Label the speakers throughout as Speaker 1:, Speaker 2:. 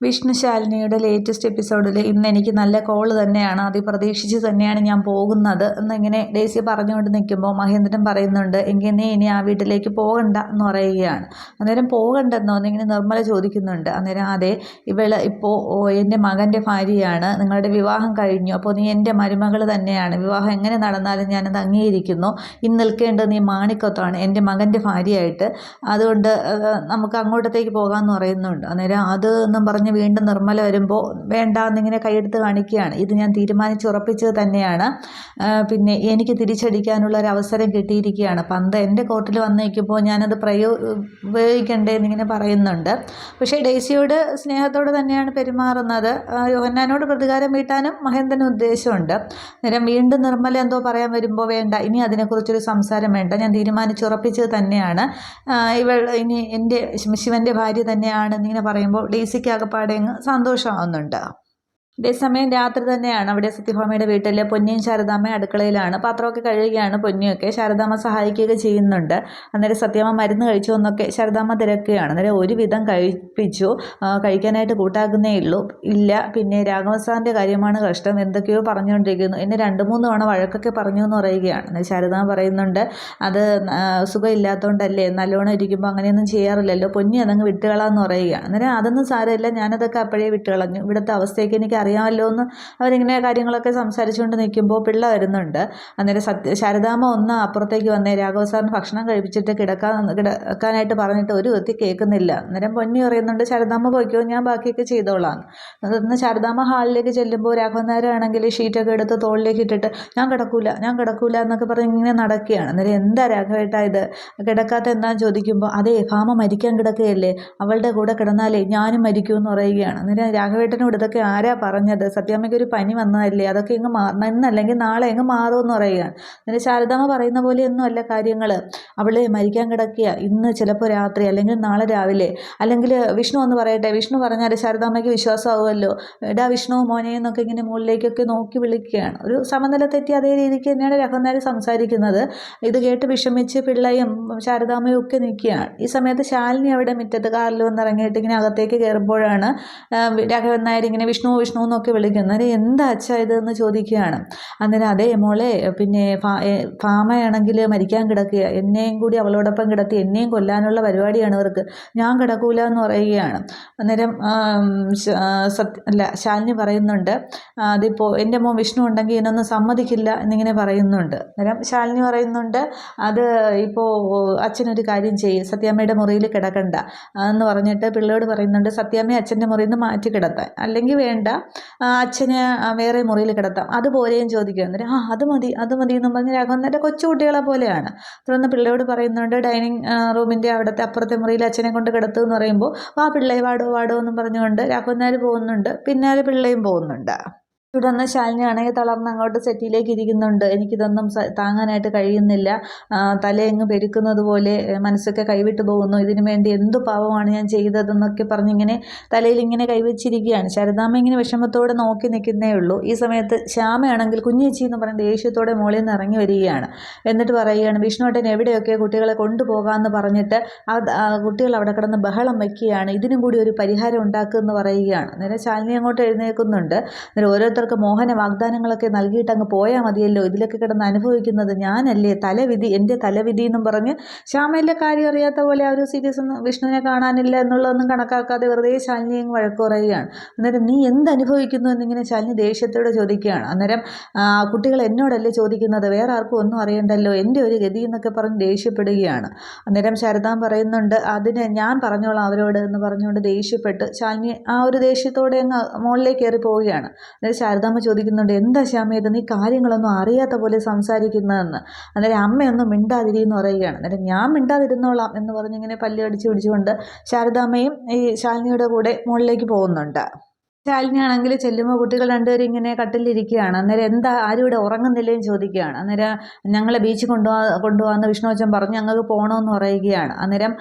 Speaker 1: വിഷ്ണുശാലിനിയുടെ latest എപ്പിസോഡിൽ ഇന്ന് എനിക്ക് നല്ല കോൾ തന്നെയാണ്. അത് പ്രതീക്ഷിച്ച് തന്നെയാണ് ഞാൻ പോകുന്നത്. എന്നിങ്ങനെ ഡേസി പറഞ്ഞുകൊണ്ട് നിൽക്കുമ്പോൾ മഹേന്ദ്രൻ പറയുന്നുണ്ട് എങ്കിൽ ഇനി ആ വീട്ടിലേക്ക് പോകണ്ട എന്ന് പറയുകയാണ്. അന്നേരം പോകണ്ടെന്നോ? എന്നിങ്ങനെ നിർമ്മല ചോദിക്കുന്നുണ്ട്. അന്നേരം അതെ ഇവൾ ഇപ്പോൾ എന്റെ മകന്റെ ഭാര്യയാണ്. നിങ്ങളുടെ വിവാഹം കഴിഞ്ഞു. അപ്പോൾ നീ എന്റെ മരുമകൾ തന്നെയാണ്. വിവാഹം എങ്ങനെ നടന്നാലും ഞാനത് അംഗീകരിക്കുന്നു. ഇന്ന് നിൽക്കേണ്ടത് നീ മാണിക്കത്താണ് എന്റെ മകന്റെ ഭാര്യയായിട്ട്. അതുകൊണ്ട് നമുക്ക് അങ്ങോട്ടത്തേക്ക് പോകാമെന്ന് പറയുന്നുണ്ട്. അന്നേരം അത് എന്നും പറഞ്ഞ് പറഞ്ഞ് വീണ്ടും നിർമ്മല വരുമ്പോൾ വേണ്ട എന്നിങ്ങനെ കൈയെടുത്ത് കാണിക്കുകയാണ്. ഇത് ഞാൻ തീരുമാനിച്ചുറപ്പിച്ചത് തന്നെയാണ്. പിന്നെ എനിക്ക് തിരിച്ചടിക്കാനുള്ള ഒരു അവസരം കിട്ടിയിരിക്കുകയാണ്. പന്ത് എന്റെ കോർട്ടിൽ വന്ന് നിൽക്കുമ്പോൾ ഞാനത് പ്രയോ ഉപയോഗിക്കണ്ടേ എന്നിങ്ങനെ പറയുന്നുണ്ട്. പക്ഷേ ഡേസിയോട് സ്നേഹത്തോടെ തന്നെയാണ് പെരുമാറുന്നത്. യോഹന്നാനോട് പ്രതികാരം വീട്ടാനും മഹേന്ദ്രന് ഉദ്ദേശമുണ്ട്. നേരം വീണ്ടും നിർമ്മല എന്തോ പറയാൻ വരുമ്പോൾ വേണ്ട ഇനി അതിനെക്കുറിച്ചൊരു സംസാരം വേണ്ട. ഞാൻ തീരുമാനിച്ചുറപ്പിച്ചത് തന്നെയാണ്. ഇവൾ ഇനി എന്റെ ശിവന്റെ ഭാര്യ തന്നെയാണ് എന്നിങ്ങനെ പറയുമ്പോൾ ഡേസിക്ക് ആകപ്പാടെ അങ്ങ് സന്തോഷമാവുന്നുണ്ട്. അതേസമയം രാത്രി തന്നെയാണ് അവിടെ സത്യഭാമയുടെ വീട്ടിൽ പൊന്നിയും ശാരദാമ്മ അടുക്കളയിലാണ്. പാത്രമൊക്കെ കഴുകുകയാണ് പൊന്നിയൊക്കെ. ശാരദാമ്മ സഹായിക്കുകയൊക്കെ ചെയ്യുന്നുണ്ട്. അന്നേരം സത്യമ്മ മരുന്ന് കഴിച്ചു എന്നൊക്കെ ശാരദാമ്മ തിരക്കുകയാണ്. അന്നേരം ഒരുവിധം കഴിപ്പിച്ചു. കഴിക്കാനായിട്ട് കൂട്ടാക്കുന്നേ ഉള്ളൂ. ഇല്ല പിന്നെ രാഘവസാറിന്റെ കാര്യമാണ് കഷ്ടം. എന്തൊക്കെയോ പറഞ്ഞുകൊണ്ടിരിക്കുന്നു. എന്നെ രണ്ട് മൂന്ന് തവണ വഴക്കൊക്കെ പറഞ്ഞു എന്ന് പറയുകയാണ്. അന്നേരം ശാരദാമ്മ പറയുന്നുണ്ട് അത് സുഖമില്ലാത്തതുകൊണ്ടല്ലേ നല്ലോണം ഇരിക്കുമ്പോൾ അങ്ങനെയൊന്നും ചെയ്യാറില്ലല്ലോ. പൊന്നി അതങ്ങ് വിട്ടുകളാന്ന് പറയുകയാണ്. അന്നേരം അതൊന്നും സാരമില്ല. ഞാനതൊക്കെ അപ്പോഴേ വിട്ടുകളഞ്ഞു. ഇവിടുത്തെ അവസ്ഥയൊക്കെ എനിക്ക് അറിയാമല്ലോ എന്ന് അവരിങ്ങനെ കാര്യങ്ങളൊക്കെ സംസാരിച്ചുകൊണ്ട് നിൽക്കുമ്പോൾ പിള്ള വരുന്നുണ്ട്. അന്നേരം സത്യ ശാരദാമ്മ ഒന്ന് അപ്പുറത്തേക്ക് വന്നേ രാഘവ സാറിന് ഭക്ഷണം കഴിപ്പിച്ചിട്ട് കിടക്കാൻ കിടക്കാനായിട്ട് പറഞ്ഞിട്ട് ഒരു വ്യക്തി കേൾക്കുന്നില്ല. അന്നേരം പൊന്നി പറയുന്നുണ്ട് ശാരദാമ്മ പോയിക്കോ ഞാൻ ബാക്കിയൊക്കെ ചെയ്തോളാം. അതൊന്ന് ശാരദാമ്മ ഹാളിലേക്ക് ചെല്ലുമ്പോൾ രാഘവൻ നായരാണെങ്കിൽ ഷീറ്റൊക്കെ എടുത്ത് തോളിലേക്ക് ഇട്ടിട്ട് ഞാൻ കിടക്കൂല ഞാൻ കിടക്കൂല എന്നൊക്കെ പറഞ്ഞ് ഇങ്ങനെ നടക്കുകയാണ്. അന്നേരം എന്താ രാഘവേട്ടാ ഇത്? കിടക്കാത്ത എന്താ ചോദിക്കുമ്പോൾ അതേ ഭാമ മരിക്കാൻ കിടക്കുകയല്ലേ അവളുടെ കൂടെ കിടന്നാലേ ഞാനും മരിക്കുമെന്ന് പറയുകയാണ്. അന്നേരം രാഘവേട്ടനോട് ഇതൊക്കെ ആരാ പറഞ്ഞത്. സത്യാമ്മയ്ക്ക് ഒരു പനി വന്നതല്ലേ? അതൊക്കെ ഇങ്ങ് മാറണം ഇന്നല്ലെങ്കിൽ നാളെ എങ്ങ് മാറുമെന്ന് പറയുക. എന്നിട്ട് ശാരദാമ്മ പറയുന്ന പോലെയൊന്നും അല്ല കാര്യങ്ങൾ അവൾ മരിക്കാൻ കിടക്കുക ഇന്ന് ചിലപ്പോൾ രാത്രി അല്ലെങ്കിൽ നാളെ രാവിലെ. അല്ലെങ്കിൽ വിഷ്ണു എന്ന് പറയട്ടെ. വിഷ്ണു പറഞ്ഞാൽ ശാരദാമ്മയ്ക്ക് വിശ്വാസമാവുമല്ലോ. എടാ വിഷ്ണു മോനെ എന്നൊക്കെ ഇങ്ങനെ മുകളിലേക്കൊക്കെ നോക്കി വിളിക്കുകയാണ്. ഒരു സമനില തെറ്റി അതേ രീതിക്ക് തന്നെയാണ് രഘുനാഥ് സംസാരിക്കുന്നത്. ഇത് കേട്ട് വിഷമിച്ച് പിള്ളയും ശാരദാമ്മയും ഒക്കെ നിൽക്കുകയാണ്. ഈ സമയത്ത് ശാലിനി അവിടെ മുറ്റത്ത് കാറിൽ വന്നിറങ്ങിയിട്ട് ഇങ്ങനെ അകത്തേക്ക് കയറുമ്പോഴാണ് രാഘവൻ നായർ ഇങ്ങനെ വിഷ്ണു വിഷ്ണു എന്നൊക്കെ വിളിക്കും അന്നേരം എന്താ അച്ഛ ഇതെന്ന് ചോദിക്കുകയാണ്. അന്നേരം അതേ മോളെ പിന്നെ ഫാമയാണെങ്കിൽ മരിക്കാൻ കിടക്കുക. എന്നെയും കൂടി അവളോടൊപ്പം കിടത്തി എന്നെയും കൊല്ലാനുള്ള പരിപാടിയാണ് ഇവർക്ക്. ഞാൻ കിടക്കൂല എന്ന് പറയുകയാണ്. അന്നേരം സത്യ അല്ല ശാലിനി പറയുന്നുണ്ട് അതിപ്പോൾ എന്റെ മോൻ വിഷ്ണു ഉണ്ടെങ്കിൽ ഇതിനൊന്നും സമ്മതിക്കില്ല എന്നിങ്ങനെ പറയുന്നുണ്ട്. അന്നേരം ശാലിനി പറയുന്നുണ്ട് അത് ഇപ്പോൾ അച്ഛനൊരു കാര്യം ചെയ്യും. സത്യാമ്മയുടെ മുറിയിൽ കിടക്കണ്ട. എന്ന് പറഞ്ഞിട്ട് പിള്ളയോട് പറയുന്നുണ്ട് സത്യാമ്മയെ അച്ഛന്റെ മുറിയിൽ നിന്ന് മാറ്റി കിടത്താൻ. അല്ലെങ്കിൽ വേണ്ട അച്ഛന് വേറെ മുറിയിൽ കിടത്താം. അതുപോലെയും ചോദിക്കും. അന്നേരം ആ അത് മതി അത് മതി എന്നും പറഞ്ഞ് രാഘവൻ എന്റെ കൊച്ചുകുട്ടികളെ പോലെയാണ്. തുടർന്ന് പിള്ളയോട് പറയുന്നുണ്ട് ഡൈനിങ് റൂമിന്റെ അവിടുത്തെ അപ്പുറത്തെ മുറിയിൽ അച്ഛനെ കൊണ്ട് കിടത്തു എന്ന് പറയുമ്പോൾ ആ പിള്ളേ വാടോ വാടോ എന്നും പറഞ്ഞുകൊണ്ട് രാഘവന്നാർ പോകുന്നുണ്ട്. പിന്നാലെ പിള്ളയും പോകുന്നുണ്ട്. തുടർന്ന് ശാലിനിയാണെങ്കിൽ തളർന്ന് അങ്ങോട്ട് സെറ്റിലേക്ക് ഇരിക്കുന്നുണ്ട്. എനിക്കിതൊന്നും താങ്ങാനായിട്ട് കഴിയുന്നില്ല. തലയങ്ങ് പെരുക്കുന്നത് പോലെ മനസ്സൊക്കെ കൈവിട്ട് പോകുന്നു. ഇതിനു വേണ്ടി എന്തു പാവമാണ് ഞാൻ ചെയ്തതെന്നൊക്കെ പറഞ്ഞിങ്ങനെ തലയിൽ ഇങ്ങനെ കൈവച്ചിരിക്കുകയാണ്. ശരദാമ ഇങ്ങനെ വിഷമത്തോടെ നോക്കി നിൽക്കുന്നേ ഉള്ളൂ. ഈ സമയത്ത് ശ്യാമയാണെങ്കിൽ കുഞ്ഞേച്ചി എന്ന് പറയുന്നത് ദേഷ്യത്തോടെ മുകളിൽ നിന്ന് ഇറങ്ങി വരികയാണ്. എന്നിട്ട് പറയുകയാണ് വിഷ്ണുട്ടൻ എവിടെയൊക്കെ കുട്ടികളെ കൊണ്ടുപോകാമെന്ന് പറഞ്ഞിട്ട് കുട്ടികൾ അവിടെ കിടന്ന് ബഹളം വയ്ക്കുകയാണ് ഇതിനും കൂടി ഒരു പരിഹാരം ഉണ്ടാക്കുമെന്ന് പറയുകയാണ്. അന്നേരം ശാലിനി അങ്ങോട്ട് എഴുന്നേൽക്കുന്നുണ്ട്. അന്നേരം ഓരോരുത്തർ അവർക്ക് മോഹന വാഗ്ദാനങ്ങളൊക്കെ നൽകിയിട്ട് അങ്ങ് പോയാൽ മതിയല്ലോ. ഇതിലൊക്കെ കിടന്ന് അനുഭവിക്കുന്നത് ഞാനല്ലേ? തലവിധി എന്റെ തലവിധി എന്നും പറഞ്ഞ് ശ്യാമയിലെ കാര്യം അറിയാത്ത പോലെ ആ ഒരു സീരിയസ് ഒന്നും വിഷ്ണുവിനെ കാണാനില്ല എന്നുള്ളതൊന്നും കണക്കാക്കാതെ വെറുതെ ശാലിനിയും വഴക്ക് പറയുകയാണ്. അന്നേരം നീ എന്ത് അനുഭവിക്കുന്നു? എന്നിങ്ങനെ ശാലിനി ദേഷ്യത്തോടെ ചോദിക്കുകയാണ്. അന്നേരം കുട്ടികൾ എന്നോടല്ലേ ചോദിക്കുന്നത്? വേറെ ആർക്കും ഒന്നും അറിയണ്ടല്ലോ. എന്റെ ഒരു ഗതി എന്നൊക്കെ പറഞ്ഞ് ദേഷ്യപ്പെടുകയാണ്. അന്നേരം ശാരദാൻ പറയുന്നുണ്ട് അതിനെ ഞാൻ പറഞ്ഞോളാം അവരോട് എന്ന് പറഞ്ഞുകൊണ്ട് ദേഷ്യപ്പെട്ട് ശാലിനി ആ ഒരു ദേഷ്യത്തോടെ അങ്ങ് മുകളിലേക്ക് കയറി പോവുകയാണ്. അന്നേരം ശാരദാമ്മ ചോദിക്കുന്നുണ്ട് എന്താ ശ്യാമേത് നീ കാര്യങ്ങളൊന്നും അറിയാത്ത പോലെ സംസാരിക്കുന്നതെന്ന്. അന്നേരം അമ്മയൊന്നും മിണ്ടാതിരിയെന്ന് പറയുകയാണ്. അന്നേരം ഞാൻ മിണ്ടാതിരുന്നോളാം എന്ന് പറഞ്ഞിങ്ങനെ പല്ലി അടിച്ചു പിടിച്ചുകൊണ്ട് ശാരദാമ്മയും ഈ ശാലിനിയുടെ കൂടെ മുകളിലേക്ക് പോകുന്നുണ്ട്. ശാലിനിയാണെങ്കിൽ ചെല്ലുമ്പോൾ കുട്ടികൾ രണ്ടുപേരും ഇങ്ങനെ കട്ടിലിരിക്കുകയാണ്. അന്നേരം എന്താ ആരും ഇവിടെ ഉറങ്ങുന്നില്ലേന്ന് ചോദിക്കുകയാണ്. അന്നേരം ഞങ്ങളെ ബീച്ചിൽ കൊണ്ടുപോകാൻ കൊണ്ടുപോകാമെന്ന് വിഷ്ണുവച്ചൻ പറഞ്ഞു ഞങ്ങൾക്ക് പോകണമെന്ന് പറയുകയാണ്. അന്നേരം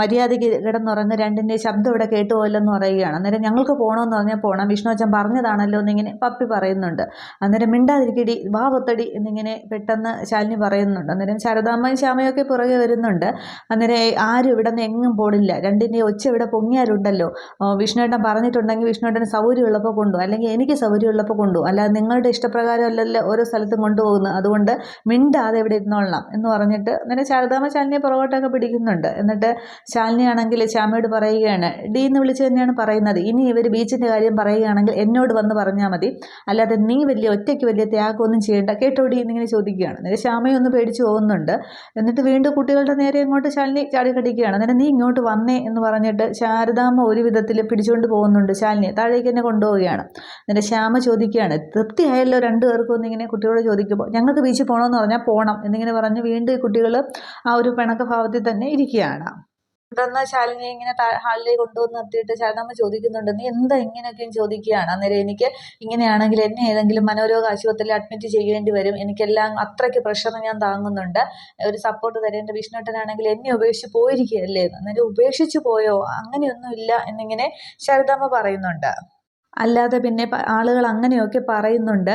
Speaker 1: മര്യാദയ്ക്ക് കിടന്നുറങ്ങ് രണ്ടിന്റെ ശബ്ദം ഇവിടെ കേട്ടുപോയില്ലെന്ന് പറയുകയാണ്. അന്നേരം ഞങ്ങൾക്ക് പോകണമെന്ന് പറഞ്ഞാൽ പോകണം വിഷ്ണുവച്ചൻ പറഞ്ഞതാണല്ലോ എന്നിങ്ങനെ പപ്പി പറയുന്നുണ്ട്. അന്നേരം മിണ്ടാതിരിക്കടി വാ പൊത്തടി എന്നിങ്ങനെ പെട്ടെന്ന് ശാലിനി പറയുന്നുണ്ട്. അന്നേരം ശാരദാമ്മയും ശ്യാമയൊക്കെ പുറകെ വരുന്നുണ്ട്. അന്നേരം ആരും ഇവിടെ നിന്ന് എങ്ങും പോടില്ല രണ്ടിന്റെ ഒച്ച ഇവിടെ പൊങ്ങിയാലുണ്ടല്ലോ. വിഷ്ണുവേട്ടൻ പറഞ്ഞിട്ടുണ്ടെങ്കിൽ വിഷ്ണുവേട്ടന് സൗകര്യമുള്ളപ്പോൾ കൊണ്ടു അല്ലെങ്കിൽ എനിക്ക് സൗകര്യമുള്ളപ്പോൾ കൊണ്ടു അല്ലാതെ നിങ്ങളുടെ ഇഷ്ടപ്രകാരം അല്ലല്ലോ ഓരോ സ്ഥലത്തും കൊണ്ടുപോകുന്നു അതുകൊണ്ട് മിണ്ടാതെ ഇവിടെ ഇരുന്നോളണം എന്ന് പറഞ്ഞിട്ട് അങ്ങനെ ശാരദാമ്മ ശാലിനിയെ പുറകോട്ടൊക്കെ പിടിക്കുന്നുണ്ട്. എന്നിട്ട് ശാലിനിയാണെങ്കിൽ ശ്യാമയോട് പറയുകയാണ് ഡി എന്ന് വിളിച്ച് തന്നെയാണ് പറയുന്നത്. ഇനി ഇവർ ബീച്ചിന്റെ കാര്യം പറയുകയാണെങ്കിൽ എന്നോട് വന്ന് പറഞ്ഞാൽ മതി. അല്ലാതെ നീ വലിയ ഒറ്റയ്ക്ക് വലിയ ത്യാഗമൊന്നും ചെയ്യേണ്ട. കേട്ടോടി എന്നിങ്ങനെ ചോദിക്കുകയാണ്. അന്നേരം ശ്യാമയൊന്ന് പേടിച്ച് പോകുന്നുണ്ട്. എന്നിട്ട് വീണ്ടും കുട്ടികളുടെ നേരെ ഇങ്ങോട്ട് ശാലിനി ചാടിക്കടിക്കുകയാണ്. അന്നേരം നീ ഇങ്ങോട്ട് വന്നേ എന്ന് പറഞ്ഞിട്ട് ശാരദാമ്മ ഒരു വിധത്തിൽ പിടിച്ചുകൊണ്ട് പോകുന്നുണ്ട് ശാലിനി താഴേക്ക് തന്നെ കൊണ്ടുപോവുകയാണ്. എന്നിട്ട് ശ്യാമ ചോദിക്കുകയാണ് തൃപ്തിയായല്ലോ രണ്ടു പേർക്കും ഒന്നിങ്ങനെ കുട്ടികളോട് ചോദിക്കുമ്പോൾ? ഞങ്ങൾക്ക് ബീച്ചിൽ പോകണമെന്ന് പറഞ്ഞാൽ പോകണം എന്നിങ്ങനെ പറഞ്ഞ് വീണ്ടും ഈ കുട്ടികൾ ആ ഒരു പിണക്ക ഭാവത്തിൽ തന്നെ ഇരിക്കുകയാണ്. തുടർന്ന് ശാലിനി ഇങ്ങനെ ഹാളിലേക്ക് കൊണ്ടുവന്ന് നിർത്തിയിട്ട് ശാരദാമ്മ ചോദിക്കുന്നുണ്ട് നീ എന്താ ഇങ്ങനെയൊക്കെയും ചോദിക്കുകയാണ്? അന്നേരം എനിക്ക് ഇങ്ങനെയാണെങ്കിൽ എന്നെ ഏതെങ്കിലും മനോരോഗ ആശുപത്രിയിൽ അഡ്മിറ്റ് ചെയ്യേണ്ടി വരും. എനിക്കെല്ലാം അത്രയ്ക്ക് പ്രഷർ ഞാൻ താങ്ങുന്നുണ്ട്. ഒരു സപ്പോർട്ട് തരേണ്ട വിഷ്ണുട്ടനാണെങ്കിൽ എന്നെ ഉപേക്ഷിച്ച് പോയിരിക്കുകയല്ലേ. അന്നേരം ഉപേക്ഷിച്ച് പോയോ? അങ്ങനെയൊന്നും ഇല്ല എന്നിങ്ങനെ ശാരദാമ്മ പറയുന്നുണ്ട്. അല്ലാതെ പിന്നെ ആളുകൾ അങ്ങനെയൊക്കെ പറയുന്നുണ്ട്.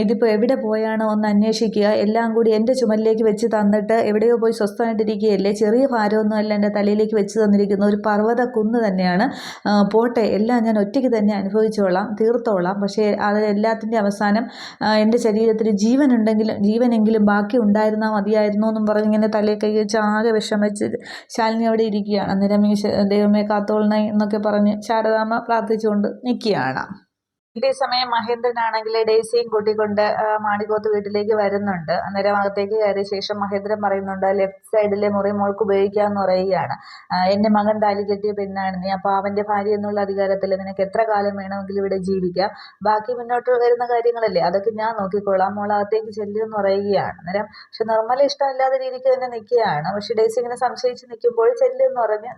Speaker 1: ഇതിപ്പോൾ എവിടെ പോയാണ് ഒന്ന് അന്വേഷിക്കുക. എല്ലാം കൂടി എന്റെ ചുമലിലേക്ക് വെച്ച് തന്നിട്ട് എവിടെയോ പോയി സ്വസ്ഥമായിട്ടിരിക്കുകയല്ലേ ചെറിയ ഭാരമൊന്നുമല്ല എന്റെ തലയിലേക്ക് വെച്ച് തന്നിരിക്കുന്ന ഒരു പർവത കുന്ന് തന്നെയാണ് പോട്ടെ എല്ലാം ഞാൻ ഒറ്റയ്ക്ക് തന്നെ അനുഭവിച്ചോളാം തീർത്തോളാം. പക്ഷേ അത് എല്ലാത്തിന്റെ അവസാനം എന്റെ ശരീരത്തിൽ ജീവനുണ്ടെങ്കിലും ജീവനെങ്കിലും ബാക്കി ഉണ്ടായിരുന്നാൽ മതിയായിരുന്നു എന്നും പറഞ്ഞ് ഇങ്ങനെ തലയിൽ കൈ വെച്ച് ആകെ വിഷമിച്ച് ശാലിനി അവിടെ ഇരിക്കുകയാണ്. അന്നേരം ദൈവമേ കാത്തോളണേ എന്നൊക്കെ പറഞ്ഞ് ശാരദാമ്മ പ്രാർത്ഥിച്ചുകൊണ്ട് നിൽക്കുകയാണ്. കാണാം ഇതേ സമയം മഹേന്ദ്രനാണെങ്കിൽ ഡേസിയും കൂട്ടിക്കൊണ്ട് മാണിക്കോത്ത് വീട്ടിലേക്ക് വരുന്നുണ്ട്. അന്നേരം അകത്തേക്ക് കയറിയ ശേഷം മഹേന്ദ്രൻ പറയുന്നുണ്ട് ലെഫ്റ്റ് സൈഡിലെ മുറി മോൾക്ക് ഉപയോഗിക്കാമെന്ന് പറയുകയാണ്. എന്റെ മകൻ താലി കെട്ടിയ പെണ്ണാണ് നീ അപ്പോൾ അവന്റെ ഭാര്യ എന്നുള്ള അധികാരത്തിൽ നിനക്ക് എത്ര കാലം വേണമെങ്കിലും ഇവിടെ ജീവിക്കാം. ബാക്കി മുന്നോട്ട് വരുന്ന കാര്യങ്ങളല്ലേ അതൊക്കെ ഞാൻ നോക്കിക്കോളാം. മോൾ അകത്തേക്ക് ചെല്ലുമെന്ന് പറയുകയാണ്. അന്നേരം പക്ഷെ നിർമ്മല ഇഷ്ടമില്ലാതെ രീതിക്ക് തന്നെ നിൽക്കുകയാണ്. പക്ഷെ ഡേസി ഇങ്ങനെ സംശയിച്ച് നിൽക്കുമ്പോൾ ചെല്ലുമെന്ന് പറഞ്ഞ്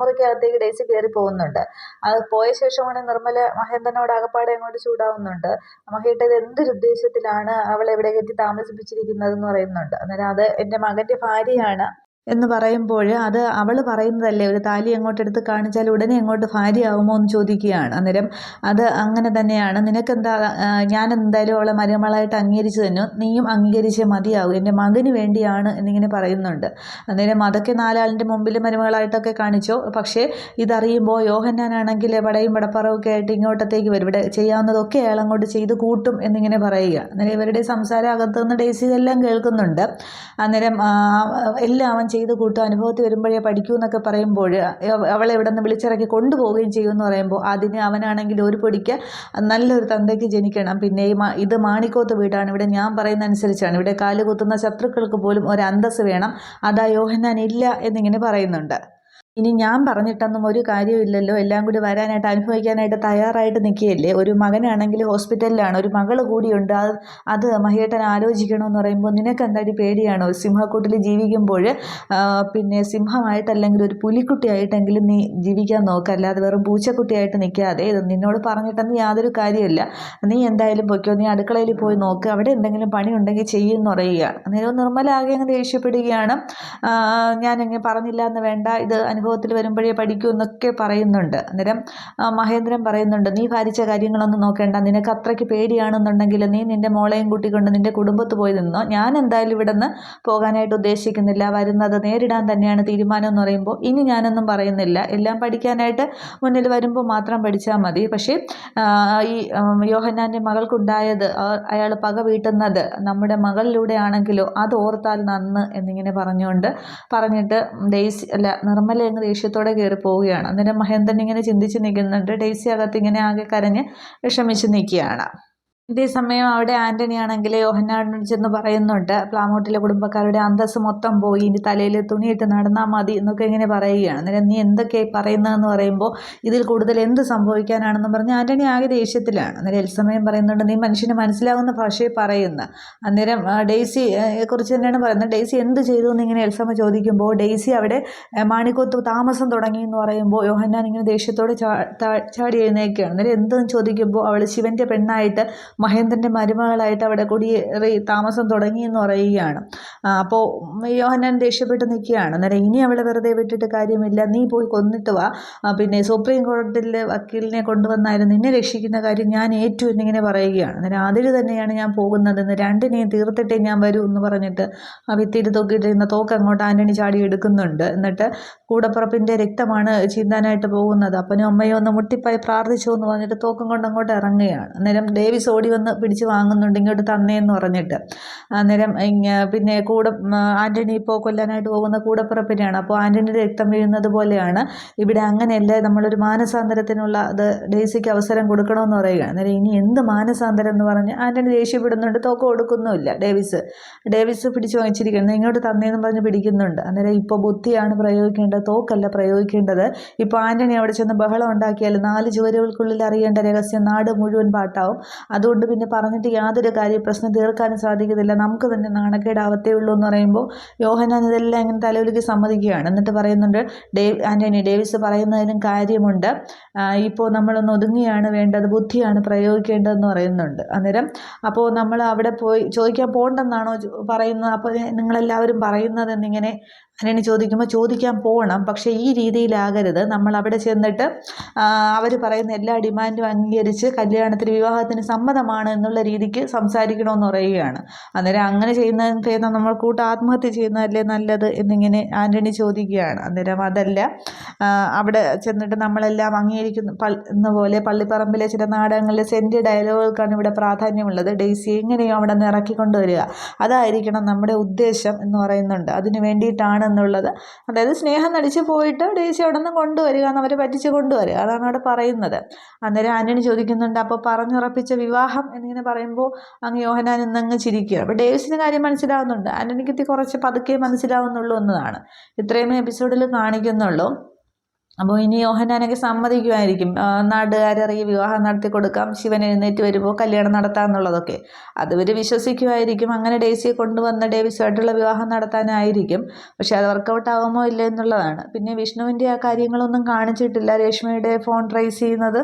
Speaker 1: മുറിക്കകത്തേക്ക് ഡേസി കയറി പോകുന്നുണ്ട്. അത് പോയ ശേഷമാണ് നിർമ്മല മഹേന്ദ്രനോട് അകപ്പാടെ അങ്ങോട്ട് ചൂടാവുന്നുണ്ട്. മഹേട്ട ഇത് എന്തൊരു ഉദ്ദേശത്തിലാണ് അവളെ ഇവിടെ കയറ്റി താമസിപ്പിച്ചിരിക്കുന്നത് എന്ന് പറയുന്നുണ്ട്. അന്നേരം അത് എന്റെ മകന്റെ ഭാര്യയാണ്. എന്ന് പറയുമ്പോൾ അത് അവൾ പറയുന്നതല്ലേ ഒരു താലി അങ്ങോട്ട് എടുത്ത് കാണിച്ചാൽ ഉടനെ അങ്ങോട്ട് ഭാര്യയാവുമോ എന്ന് ചോദിക്കുകയാണ്. അന്നേരം അത് അങ്ങനെ തന്നെയാണ്. നിനക്കെന്താ ഞാൻ എന്തായാലും അവളെ മരുമകളായിട്ട് അംഗീകരിച്ചു തന്നെ. നീയും അംഗീകരിച്ചേ മതിയാവും. എന്റെ മകന് വേണ്ടിയാണ് എന്നിങ്ങനെ പറയുന്നുണ്ട്. അന്നേരം അതൊക്കെ നാലാളിന്റെ മുമ്പിൽ മരുമകളായിട്ടൊക്കെ കാണിച്ചോ. പക്ഷേ ഇതറിയുമ്പോൾ യോഹന്നാനാണെങ്കിൽ പടയും വടപ്പറവൊക്കെ ആയിട്ട് ഇങ്ങോട്ടത്തേക്ക് വരും. ഇവിടെ ചെയ്യാവുന്നതൊക്കെ അയാൾ അങ്ങോട്ട് ചെയ്ത് കൂട്ടും എന്നിങ്ങനെ പറയുക. അന്നേരം ഇവരുടെ സംസാരം അകത്തുനിന്ന് ഡേസിതെല്ലാം കേൾക്കുന്നുണ്ട്. അന്നേരം എല്ലാം അവൻ ചെയ്ത് കൂട്ടും അനുഭവത്തിൽ വരുമ്പോഴേ പഠിക്കൂ എന്നൊക്കെ പറയുമ്പോൾ അവളെ ഇവിടെ നിന്ന് വിളിച്ചിറക്കി കൊണ്ടുപോവുകയും ചെയ്യുമെന്ന് പറയുമ്പോൾ അതിന് അവനാണെങ്കിൽ ഒരു പൊടിക്ക് നല്ലൊരു തന്തയ്ക്ക് ജനിക്കണം. പിന്നെ ഇത് മാണിക്കോത്ത് വീടാണ്. ഇവിടെ ഞാൻ പറയുന്ന അനുസരിച്ചാണ് ഇവിടെ കാൽ കുത്തുന്ന ശത്രുക്കൾക്ക് പോലും ഒരു അന്തസ് വേണം. അതാ യോഹന്നാൻ ഇല്ല എന്നിങ്ങനെ പറയുന്നുണ്ട്. ഇനി ഞാൻ പറഞ്ഞിട്ടൊന്നും ഒരു കാര്യമില്ലല്ലോ എല്ലാം കൂടി വരാനായിട്ട് അനുഭവിക്കാനായിട്ട് തയ്യാറായിട്ട് നിൽക്കുകയല്ലേ? ഒരു മകനാണെങ്കിൽ ഹോസ്പിറ്റലിലാണ് ഒരു മകൾ കൂടിയുണ്ട്. അത് അത് മഹിയേട്ടൻ ആലോചിക്കണമെന്ന് പറയുമ്പോൾ നിനക്ക് എന്തായാലും പേടിയാണോ? സിംഹക്കൂട്ടിൽ ജീവിക്കുമ്പോൾ പിന്നെ സിംഹമായിട്ടല്ലെങ്കിൽ ഒരു പുലിക്കുട്ടിയായിട്ടെങ്കിലും നീ ജീവിക്കാൻ നോക്കുക അല്ലാതെ വെറും പൂച്ചക്കുട്ടിയായിട്ട് നിൽക്കാതെ. ഇത് നിന്നോട് പറഞ്ഞിട്ടൊന്നും യാതൊരു കാര്യമില്ല നീ എന്തായാലും പൊയ്ക്കോ. നീ അടുക്കളയിൽ പോയി നോക്ക്. അവിടെ എന്തെങ്കിലും പണി ഉണ്ടെങ്കിൽ ചെയ്യുമെന്ന് പറയുക അന്നേരം നിർമ്മല ആകെ അങ്ങ് ദേഷ്യപ്പെടുകയാണ്. ഞാൻ ഞാനിങ്ങനെ പറഞ്ഞില്ല എന്ന് വേണ്ട. ഇത് അനുഭവത്തിൽ വരുമ്പോഴേ പഠിക്കൂ എന്നൊക്കെ പറയുന്നുണ്ട്. അന്നേരം മഹേന്ദ്രൻ പറയുന്നുണ്ട് നീ ഭാരിച്ച കാര്യങ്ങളൊന്നും നോക്കേണ്ട. നിനക്ക് അത്രയ്ക്ക് പേടിയാണെന്നുണ്ടെങ്കിൽ നീ നിന്റെ മോളെയും കൂട്ടിക്കൊണ്ട് നിന്റെ കുടുംബത്ത് പോയി നിന്നോ. ഞാൻ എന്തായാലും ഇവിടെ നിന്ന് പോകാനായിട്ട് ഉദ്ദേശിക്കുന്നില്ല. വരുന്നത് നേരിടാൻ തന്നെയാണ് തീരുമാനം എന്ന് പറയുമ്പോൾ ഇനി ഞാനൊന്നും പറയുന്നില്ല. എല്ലാം പഠിക്കാനായിട്ട് മുന്നിൽ വരുമ്പോൾ മാത്രം പഠിച്ചാൽ മതി. പക്ഷേ ഈ യോഹന്നാന്റെ മകൾക്കുണ്ടായത് അയാൾ പക വീട്ടുന്നത് നമ്മുടെ മകളിലൂടെ ആണെങ്കിലോ അത് ഓർത്താൽ നന്ന് എന്നിങ്ങനെ പറഞ്ഞുകൊണ്ട് പറഞ്ഞിട്ട് ഡെയ്സി അല്ല നിർമ്മല അങ്ങ് ദേഷ്യത്തോടെ കയറി പോവുകയാണ്. അന്നേരം മഹേന്ദ്രൻ ഇങ്ങനെ ചിന്തിച്ച് നിൽക്കുന്നുണ്ട്. ഡെയ്സി അകത്ത് ഇങ്ങനെ ആകെ കരഞ്ഞ് വിഷമിച്ച് നിൽക്കുകയാണ്. ഇതേ സമയം അവിടെ ആന്റണി ആണെങ്കിൽ യോഹന്നാടിനോട് ചെന്ന് പറയുന്നുണ്ട്. പ്ലാമോട്ടിലെ കുടുംബക്കാരുടെ അന്തസ് മൊത്തം പോയി. ഇനി തലയിൽ തുണിയിട്ട് നടന്നാൽ മതി എന്നൊക്കെ ഇങ്ങനെ പറയുകയാണ്. അന്നേരം നീ എന്തൊക്കെയായി പറയുന്നതെന്ന് പറയുമ്പോൾ ഇതിൽ കൂടുതൽ എന്ത് സംഭവിക്കാനാണെന്ന് പറഞ്ഞ് ആന്റണി ആകെ ദേഷ്യത്തിലാണ്. അന്നേരം എൽസമയം പറയുന്നുണ്ട് നീ മനുഷ്യന് മനസ്സിലാവുന്ന ഭാഷയിൽ പറയുന്ന. അന്നേരം ഡെയ്സി കുറിച്ച് തന്നെയാണ് പറയുന്നത്. ഡെയ്സി എന്ത് ചെയ്തു എന്ന് ഇങ്ങനെ എൽസമ ചോദിക്കുമ്പോൾ ഡെയ്സി അവിടെ മാണിക്കോത്ത് താമസം തുടങ്ങി എന്ന് പറയുമ്പോൾ യോഹന്നാൻ ഇങ്ങനെ ദേഷ്യത്തോടെ ചാടി എഴുന്നേക്കുകയാണ് അന്നേരം എന്തെന്ന് ചോദിക്കുമ്പോൾ അവൾ ശിവന്റെ പെണ്ണായിട്ട് മഹേന്ദ്രന്റെ മരുമകളായിട്ട് അവിടെ കുടിയേറി താമസം തുടങ്ങി എന്ന് പറയുകയാണ് അപ്പോൾ യോഹന്നാൻ ദേഷ്യപ്പെട്ട് നിൽക്കുകയാണ്. അന്നേരം ഇനി അവളെ വെറുതെ വിട്ടിട്ട് കാര്യമില്ല. നീ പോയി കൊന്നിട്ട് വാ. പിന്നെ സുപ്രീം കോടതിയിലെ വക്കീലിനെ കൊണ്ടുവന്നായിരുന്നു. നിന്നെ രക്ഷിക്കുന്ന കാര്യം ഞാൻ ഏറ്റു എന്നിങ്ങനെ പറയുകയാണ്. അന്നേരം അതിൽ തന്നെയാണ് ഞാൻ പോകുന്നതെന്ന് രണ്ടിനെയും തീർത്തിട്ടേ ഞാൻ വരൂ എന്ന് പറഞ്ഞിട്ട് ആ ഭിത്തിയിൽ തൂക്കിയിട്ടിരുന്ന തോക്ക് അങ്ങോട്ട് ആന്റണി ചാടി എടുക്കുന്നുണ്ട്. എന്നിട്ട് കൂടപ്പുറപ്പിന്റെ രക്തമാണ് ചീന്താനായിട്ട് പോകുന്നത്. അപ്പനും അമ്മയും ഒന്ന് മുട്ടിപ്പായി പ്രാർത്ഥിച്ചു എന്ന് പറഞ്ഞിട്ട് തോക്കം കൊണ്ട് അങ്ങോട്ട് ഇറങ്ങുകയാണ്. അന്നേരം ഡേവിസ് ഓടി വന്ന് പിടിച്ച് വാങ്ങുന്നുണ്ട് ഇങ്ങോട്ട് തന്നേന്ന് പറഞ്ഞിട്ട്. അന്നേരം പിന്നെ കൂടെ ആന്റണി ഇപ്പോൾ കൊല്ലാനായിട്ട് പോകുന്ന കൂടപ്പിറപ്പിനെയാണ്. അപ്പോൾ ആന്റണിയുടെ രക്തം വീഴുന്നത് പോലെയാണ്. ഇവിടെ അങ്ങനെയല്ല നമ്മളൊരു മാനസാന്തരത്തിനുള്ള അത് ഡേസിക്ക് അവസരം കൊടുക്കണമെന്ന് പറയുകയാണ് അന്നേരം ഇനി എന്ത് മാനസാന്തരം എന്ന് പറഞ്ഞ് ആന്റണി ദേഷ്യപ്പെടുന്നുണ്ട് തോക്ക കൊടുക്കുന്നുമില്ല. ഡേവിസ് ഡേവിസ് പിടിച്ച് വാങ്ങിച്ചിരിക്കുന്നത് ഇങ്ങോട്ട് തന്നേന്ന് പറഞ്ഞ് പിടിക്കുന്നുണ്ട്. അന്നേരം ഇപ്പോൾ ബുദ്ധിയാണ് പ്രയോഗിക്കേണ്ടത് തോക്കല്ല പ്രയോഗിക്കേണ്ടത്. ഇപ്പോൾ ആന്റണി അവിടെ ചെന്ന് ബഹളം ഉണ്ടാക്കിയാൽ നാല് ചുവരുകൾക്കുള്ളിൽ അറിയേണ്ട രഹസ്യം നാട് മുഴുവൻ പാട്ടാവും. അതുകൊണ്ട് പിന്നെ പറഞ്ഞിട്ട് യാതൊരു കാര്യം പ്രശ്നം തീർക്കാനും സാധിക്കത്തില്ല നമുക്ക് തന്നെ നാണക്കേടാവത്തേ ഉള്ളൂ എന്ന് പറയുമ്പോൾ യോഹനാൻ ഇതെല്ലാം ഇങ്ങനെ തലവിലേക്ക് സമ്മതിക്കുകയാണ്. എന്നിട്ട് പറയുന്നുണ്ട് ഡേവ് ആന്റണി ഡേവിസ് പറയുന്നതിനും കാര്യമുണ്ട്. ഇപ്പോൾ നമ്മളൊന്ന് ഒതുങ്ങിയാണ് വേണ്ടത് ബുദ്ധിയാണ് പ്രയോഗിക്കേണ്ടതെന്ന് പറയുന്നുണ്ട് അന്നേരം. അപ്പോൾ നമ്മൾ അവിടെ പോയി ചോദിക്കാൻ പോകണ്ടെന്നാണോ പറയുന്നത്? അപ്പോൾ നിങ്ങളെല്ലാവരും പറയുന്നത് എന്നിങ്ങനെ അങ്ങനെ ചോദിക്കുമ്പോൾ ചോദിക്കാൻ പോകണം പക്ഷേ ഈ രീതിയിലാകരുത്. നമ്മൾ അവിടെ ചെന്നിട്ട് അവർ പറയുന്ന എല്ലാ ഡിമാൻഡും അംഗീകരിച്ച് കല്യാണത്തിന് വിവാഹത്തിന് സമ്മതമാണ് എന്നുള്ള രീതിക്ക് സംസാരിക്കണമെന്ന് പറയുകയാണ്. അന്നേരം അങ്ങനെ ചെയ്യുന്നതിന് നമ്മൾ കൂട്ട് ആത്മഹത്യ ചെയ്യുന്നതല്ലേ നല്ലത് എന്നിങ്ങനെ ആന്റണി ചോദിക്കുകയാണ്. അന്നേരം അതല്ല അവിടെ ചെന്നിട്ട് നമ്മളെല്ലാം അംഗീകരിക്കുന്ന എന്ന പോലെ പള്ളിപ്പറമ്പിലെ ചില നാടകങ്ങളിലെ സെന്റ് ഡയലോഗുകൾക്കാണ് ഇവിടെ പ്രാധാന്യമുള്ളത്. ഡെയ്സി എങ്ങനെയോ അവിടെ നിന്ന് ഇറക്കിക്കൊണ്ടുവരിക അതായിരിക്കണം നമ്മുടെ ഉദ്ദേശം എന്ന് പറയുന്നുണ്ട്. അതിന് വേണ്ടിയിട്ടാണ് എന്നുള്ളത്. അതായത് സ്നേഹം നടിച്ചു പോയിട്ട് ഡേസി അവിടെ നിന്ന് കൊണ്ടുവരിക എന്ന് അവർ പറ്റിച്ച് കൊണ്ടുവരിക. അതാണ് അവിടെ പറയുന്നത്. അന്നേരം ആന്റണി ചോദിക്കുന്നുണ്ട് അപ്പോൾ പറഞ്ഞുറപ്പിച്ച വിവാഹം? എന്നിങ്ങനെ പറയുമ്പോൾ അങ്ങ് യോഹനാൻ ഇന്നങ്ങ് ചിരിക്കുക. അപ്പോൾ ഡേവിസിന് കാര്യം മനസ്സിലാവുന്നുണ്ട്. ആന്റണിക്ക് കുറച്ച് പതുക്കെ മനസ്സിലാവുന്നുള്ളൂ എന്നതാണ്. ഇത്രയും എപ്പിസോഡിൽ കാണിക്കുന്നുള്ളൂ. അപ്പോൾ ഇനി യോഹന്നാനൊക്കെ സമ്മതിക്കുമായിരിക്കും. നാട്ടുകാരറിയ വിവാഹം നടത്തി കൊടുക്കാം ശിവൻ എഴുന്നേറ്റ് വരുമ്പോൾ കല്യാണം നടത്താം എന്നുള്ളതൊക്കെ അതുവരെ വിശ്വസിക്കുമായിരിക്കും. അങ്ങനെ ഡേസിയെ കൊണ്ടുവന്ന ഡേവിസുമായിട്ടുള്ള വിവാഹം നടത്താനായിരിക്കും. പക്ഷേ അത് വർക്കൗട്ട് ആകുമോ ഇല്ല എന്നുള്ളതാണ്. പിന്നെ വിഷ്ണുവിന്റെ ആ കാര്യങ്ങളൊന്നും കാണിച്ചിട്ടില്ല. രേഷ്മയുടെ ഫോൺ ട്രേസ് ചെയ്യുന്നത്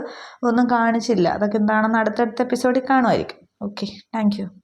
Speaker 1: ഒന്നും കാണിച്ചില്ല. അതൊക്കെ എന്താണെന്ന് അടുത്തടുത്ത എപ്പിസോഡിൽ കാണുമായിരിക്കും. Okay thank